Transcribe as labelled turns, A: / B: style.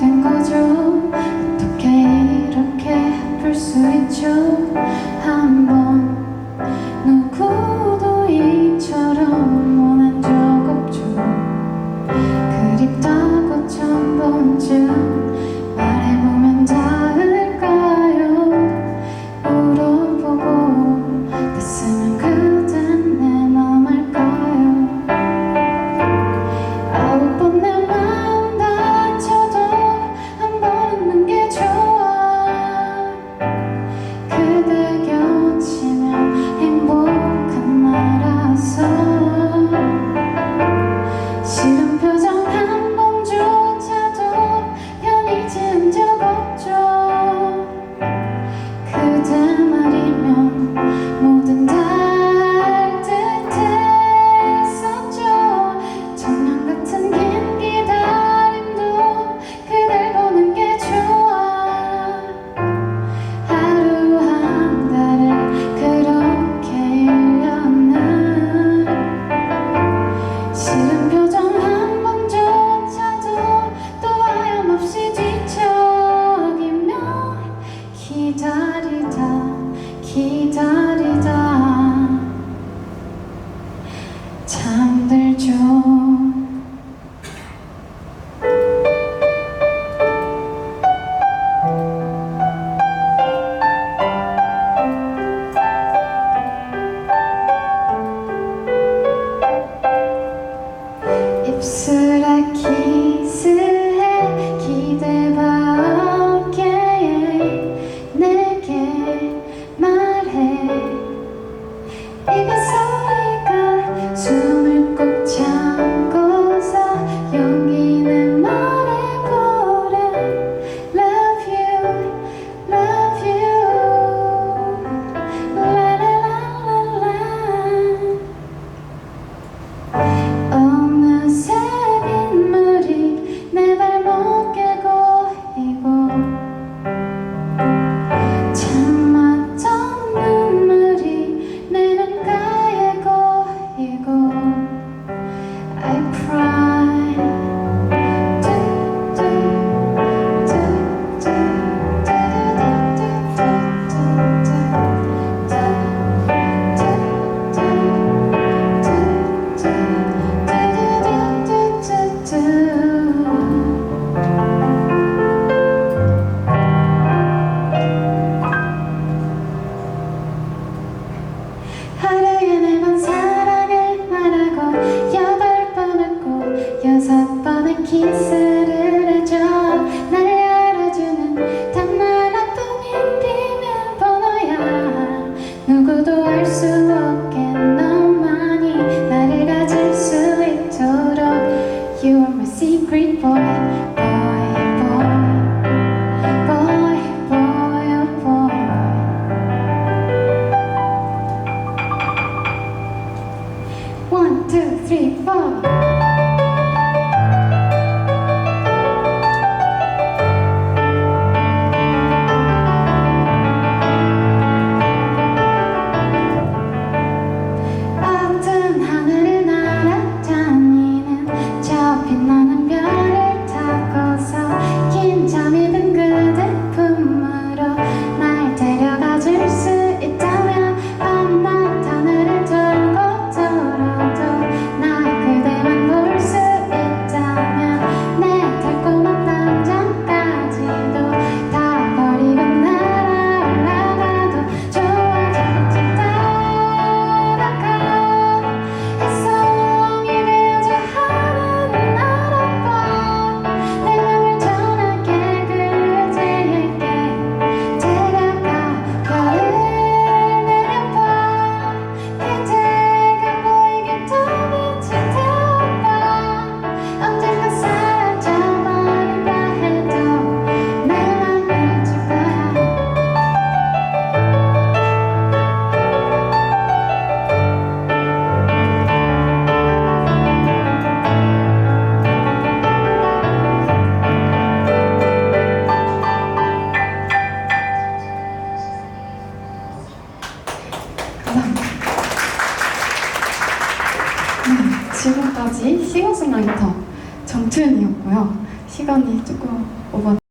A: 된 거죠? 어떻게 이렇게 아플 수 있죠? 한번 기다리자 기다리자. 잠들죠 입술 키스를 해줘. 날 알아주는 단만 어떤 힘들면 번호야. 누구도 알 수 없게 너만이 나를 가질 수 있도록. You are my secret boy. 지금까지 싱어송라이터 정초연이었고요.
B: 시간이 조금 오버.